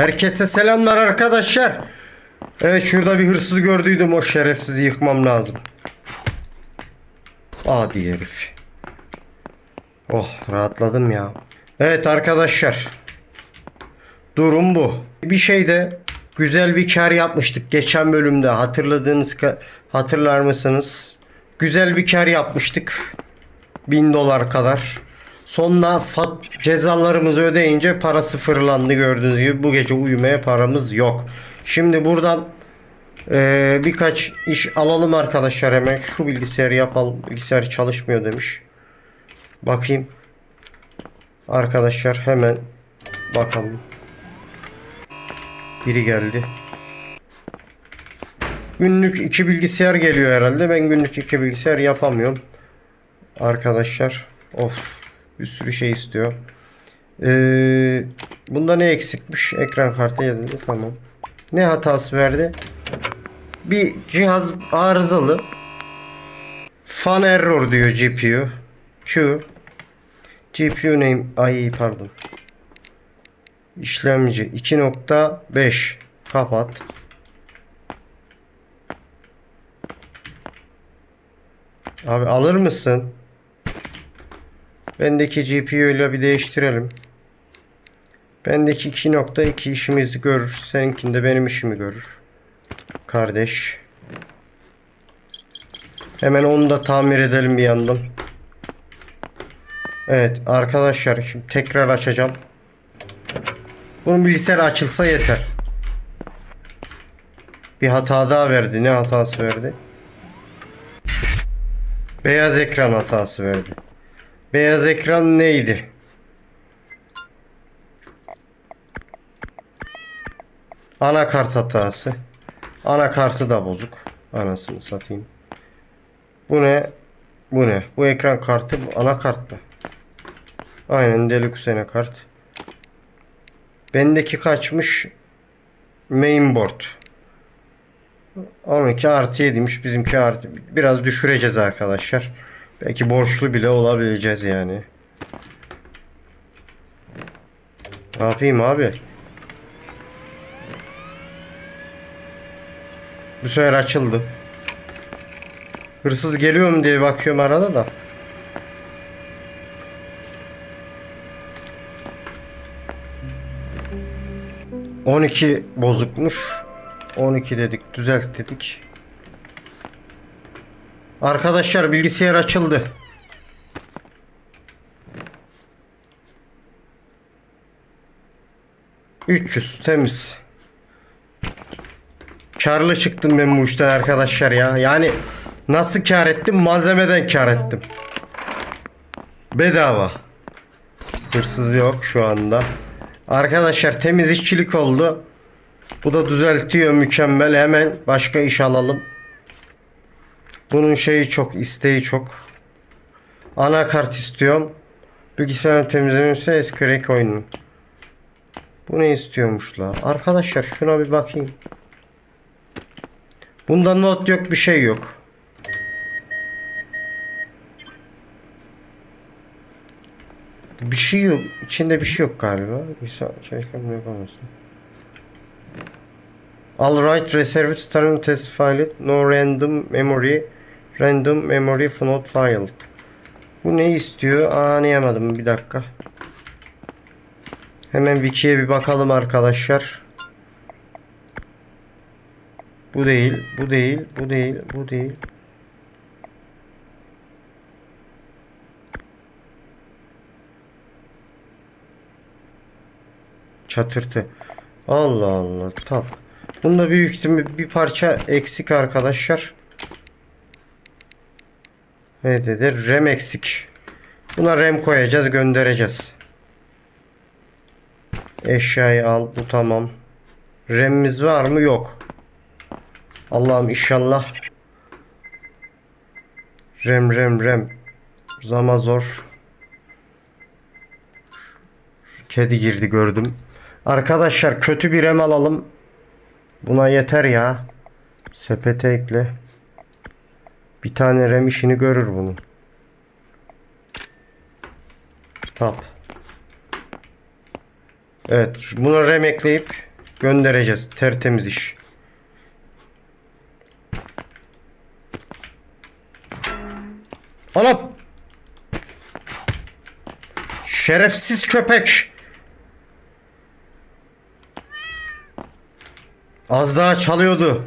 Herkese selamlar arkadaşlar. Evet şurada bir hırsız gördüydüm o şerefsizi yıkmam lazım. Adi herif. Oh rahatladım ya. Evet arkadaşlar. Durum bu. Bir şeyde güzel bir kar yapmıştık geçen bölümde hatırladığınız hatırlar mısınız? Güzel bir kar yapmıştık. 1000 dolar kadar. Sonra fat cezalarımızı ödeyince para sıfırlandı gördüğünüz gibi. Bu gece uyumaya paramız yok. Şimdi buradan eee, birkaç iş alalım arkadaşlar hemen. Şu bilgisayarı yapalım. Bilgisayar çalışmıyor demiş. Bakayım. Arkadaşlar hemen bakalım. Biri geldi. Günlük iki bilgisayar geliyor herhalde. Ben günlük iki bilgisayar yapamıyorum. Arkadaşlar. Of. Bir sürü şey istiyor. Ee, bunda ne eksikmiş? Ekran kartı yazıldı. Tamam. Ne hatası verdi? Bir cihaz arızalı. Fan error diyor GPU. Q. GPU name. Ay pardon. İşlemci 2.5 kapat. Abi alır mısın? Bendeki GPU ile bir değiştirelim. Bendeki 2.2 işimizi görür. Seninkinde benim işimi görür. Kardeş. Hemen onu da tamir edelim bir yandan. Evet arkadaşlar şimdi tekrar açacağım. Bunun bilgisayar açılsa yeter. Bir hata daha verdi. Ne hatası verdi? Beyaz ekran hatası verdi. Beyaz ekran neydi? Anakart hatası. Anakartı da bozuk. Anasını satayım. Bu ne? Bu ne? Bu ekran kartı bu anakart mı? Aynen Deluxe anakart. Bendeki kaçmış? Mainboard. 12 artı 7'miş bizimki artı. Biraz düşüreceğiz arkadaşlar. Belki borçlu bile olabileceğiz yani. Ne yapayım abi? Bu sefer açıldı. Hırsız geliyor mu diye bakıyorum arada da. On iki bozukmuş. 12 dedik, düzelt dedik. Arkadaşlar bilgisayar açıldı. ...300 temiz. Karlı çıktım ben bu işten arkadaşlar ya. Yani nasıl kar ettim? Malzemeden kar ettim. Bedava. Hırsız yok şu anda. Arkadaşlar temiz işçilik oldu. Bu da düzeltiyor mükemmel. Hemen başka iş alalım. Bunun şeyi çok, isteği çok. Anakart istiyorum. Bilgisayarın temizlemesi eski rek oyunu. Bu ne istiyormuş la? Arkadaşlar şuna bir bakayım. Bunda not yok bir şey yok. Bir şey yok. İçinde bir şey yok galiba. Bir sa- çalışkan yapamazsın. Alright reserved starting test filed. No random memory. Random memory not filed. Bu ne istiyor? Anlayamadım bir dakika. Hemen wiki'ye bir bakalım arkadaşlar. Bu değil, bu değil, bu değil, bu değil. Çatırtı. Allah Allah. Tamam. Bunda büyük ihtimal bir parça eksik arkadaşlar. Ne dedi? RAM eksik. Buna RAM koyacağız, göndereceğiz. Eşyayı al. Bu tamam. RAM'imiz var mı? Yok. Allah'ım inşallah. RAM RAM RAM. Zama zor. Kedi girdi gördüm. Arkadaşlar kötü bir RAM alalım. Buna yeter ya. Sepete ekle. Bir tane RAM işini görür bunun. Tap. Evet. Buna RAM ekleyip Göndereceğiz. Tertemiz iş. Anam. Şerefsiz köpek. Az daha çalıyordu.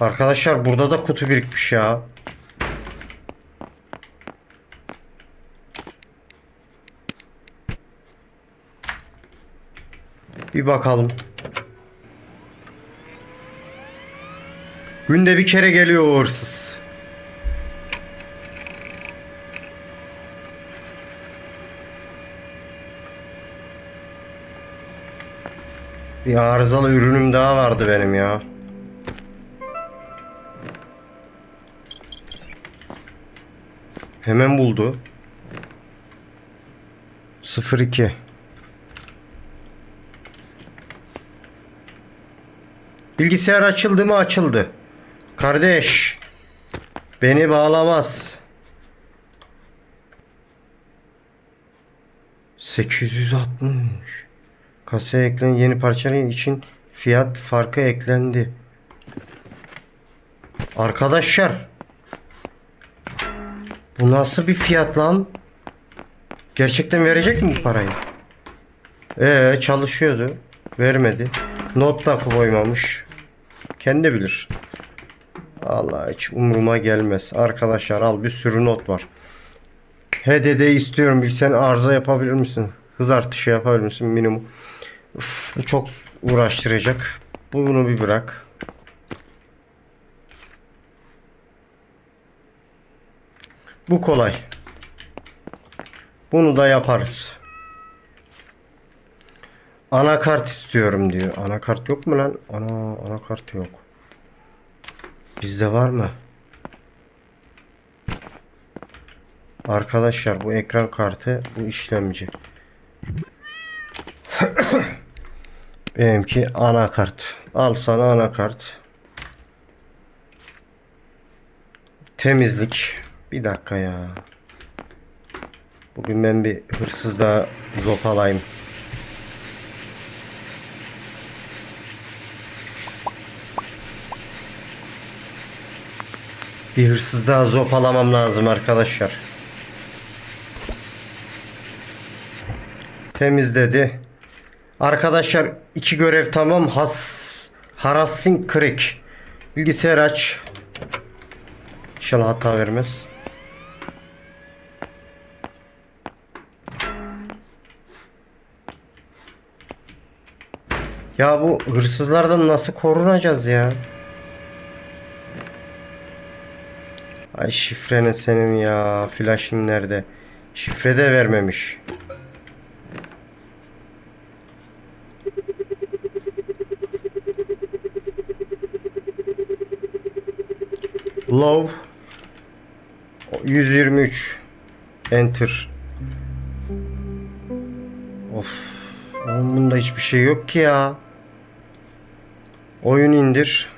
Arkadaşlar burada da kutu birikmiş ya. Bir bakalım. Günde bir kere geliyor o hırsız. Bir arızalı ürünüm daha vardı benim ya. Hemen buldu. 02 Bilgisayar açıldı mı açıldı. Kardeş. Beni bağlamaz. 860. Kasaya eklenen yeni parçaların için fiyat farkı eklendi. Arkadaşlar. Bu nasıl bir fiyat lan? Gerçekten verecek mi bu parayı? Ee çalışıyordu. Vermedi. Not da koymamış. Kendi bilir. Allah hiç umuruma gelmez. Arkadaşlar al bir sürü not var. HDD istiyorum. Bir sen arıza yapabilir misin? Hız artışı yapabilir misin minimum? Uf, çok uğraştıracak. Bunu bir bırak. Bu kolay. Bunu da yaparız. Anakart istiyorum diyor. Anakart yok mu lan? Ana anakart yok. Bizde var mı? Arkadaşlar bu ekran kartı bu işlemci. Benimki anakart. Al sana anakart. Temizlik. Bir dakika ya. Bugün ben bir hırsız daha zopalayayım. Bir hırsız daha zopalamam lazım arkadaşlar. Temizledi. Arkadaşlar iki görev tamam. Has Harassing Creek. Bilgisayar aç. İnşallah hata vermez. Ya bu hırsızlardan nasıl korunacağız ya? Ay şifreni senin ya. Flash'ın nerede? Şifre de vermemiş. Love 123 Enter Of Oğlum bunda hiçbir şey yok ki ya Oyun indir.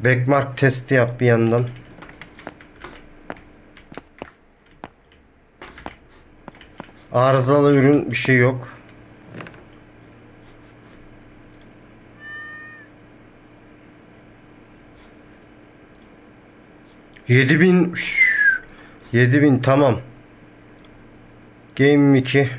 Backmark testi yap bir yandan. Arızalı ürün bir şey yok. Yedi bin Yedi bin tamam. Game 2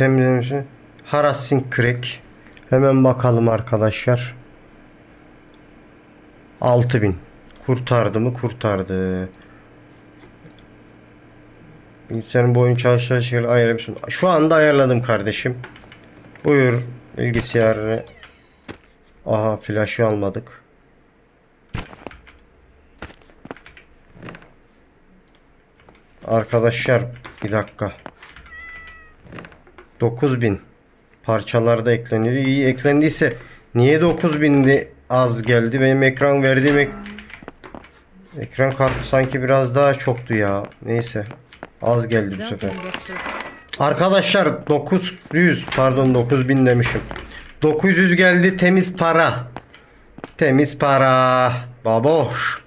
Temizlemişi Harassing Crack Hemen bakalım arkadaşlar 6000 Kurtardı mı? Kurtardı. Bilgisayarın boyunu çalıştırarak şekilde ayarlamışsın. Şu anda ayarladım kardeşim. Buyur bilgisayarını. Aha flaşı almadık. Arkadaşlar bir dakika. 9000 parçalar da ekleniyor. İyi eklendiyse niye 9000'de az geldi? Benim ekran verdiğim ek- ekran kartı sanki biraz daha çoktu ya. Neyse. Az geldi bu sefer. Arkadaşlar 900 pardon 9000 demişim. 900 geldi temiz para. Temiz para. Baboş.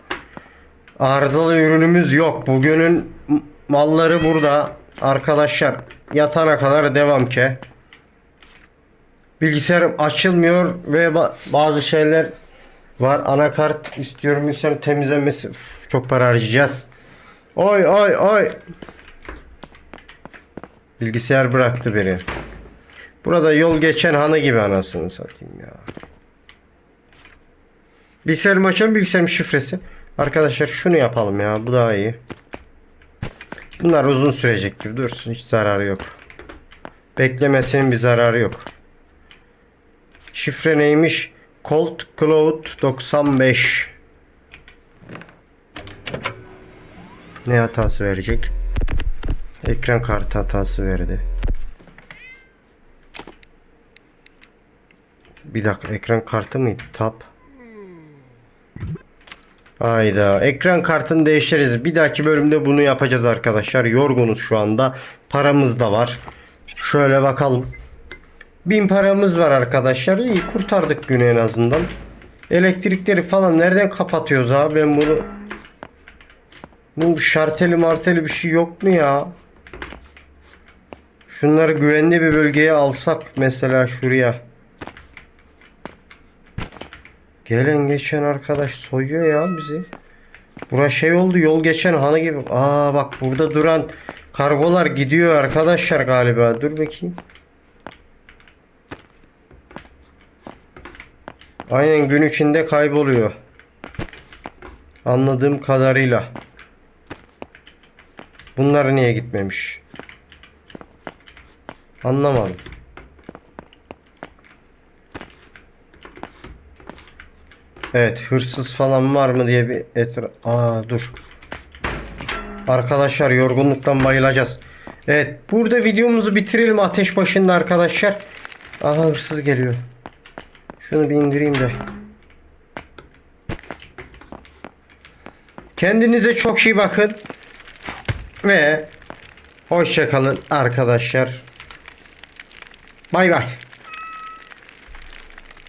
Arızalı ürünümüz yok. Bugünün malları burada. Arkadaşlar yatana kadar devam ki. Bilgisayarım açılmıyor ve ba- bazı şeyler var. Anakart istiyorum. Bilgisayarın temizlenmesi. Üf, çok para harcayacağız. Oy oy oy. Bilgisayar bıraktı beni. Burada yol geçen hanı gibi anasını satayım ya. Bilgisayarımı açalım bilgisayarın şifresi. Arkadaşlar şunu yapalım ya bu daha iyi. Bunlar uzun sürecek gibi dursun hiç zararı yok. Beklemesinin bir zararı yok. Şifre neymiş? Cold Cloud 95. Ne hatası verecek? Ekran kartı hatası verdi. Bir dakika ekran kartı mıydı? Tab. Hayda. Ekran kartını değiştiririz. Bir dahaki bölümde bunu yapacağız arkadaşlar. Yorgunuz şu anda. Paramız da var. Şöyle bakalım. Bin paramız var arkadaşlar. İyi kurtardık günü en azından. Elektrikleri falan nereden kapatıyoruz abi? Ben bunu bu şarteli marteli bir şey yok mu ya? Şunları güvenli bir bölgeye alsak mesela şuraya. Gelen geçen arkadaş soyuyor ya bizi. Bura şey oldu yol geçen hanı gibi. Aa bak burada duran kargolar gidiyor arkadaşlar galiba. Dur bakayım. Aynen gün içinde kayboluyor. Anladığım kadarıyla. Bunlar niye gitmemiş? Anlamadım. Evet hırsız falan var mı diye bir etra... Aa dur. Arkadaşlar yorgunluktan bayılacağız. Evet burada videomuzu bitirelim ateş başında arkadaşlar. Aha hırsız geliyor. Şunu bir indireyim de. Kendinize çok iyi bakın. Ve hoşçakalın arkadaşlar. Bay bay.